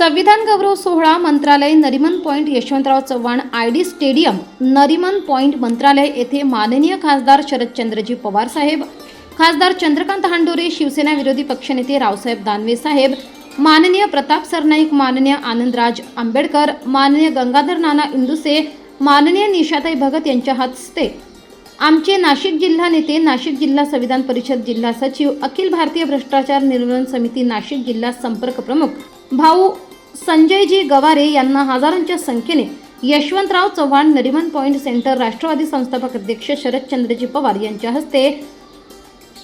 संविधान गौरव सोहळा मंत्रालय Nariman point Yashwantrao Chavan I D stadium Nariman point मंत्रालय येथे माननीय खासदार शरदचंद्रजी पवार साहेब खासदार चंद्रकांत हांडोरे शिवसेना विरोधी पक्षनेते रावसाहेब दानवे साहेब माननीय प्रताप सरनाईक माननीय आनंदराज आंबेडकर माननीय गंगाधर नाना इंदुसे माननीय निशाताई भगत यांच्या हस्ते आमचे नाशिक जिल्हा नेते नाशिक जिल्हा संविधान परिषद जिल्हा सचिव अखिल भारतीय भ्रष्टाचार निर्मूलन समिती नाशिक जिल्हा संपर्क प्रमुख भाऊ संजयजी गवारे यांना हजारांच्या संख्येने यशवंतराव चव्हाण नरिमन पॉईंट सेंटर राष्ट्रवादी संस्थापक अध्यक्ष शरदचंद्रजी पवार यांच्या हस्ते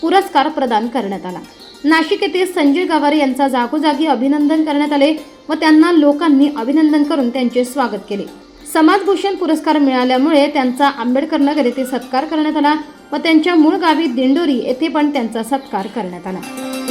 पुरस्कार प्रदान करण्यात आला. नाशिक येथे संजय गवारे यांचा जागोजागी अभिनंदन करण्यात आले व त्यांना लोकांनी अभिनंदन करून त्यांचे स्वागत केले. समाजभूषण पुरस्कार मिळाल्यामुळे त्यांचा आंबेडकर नगर येथे सत्कार करण्यात आला व त्यांच्या मूळ गावी दिंडोरी येथे पण त्यांचा सत्कार करण्यात आला.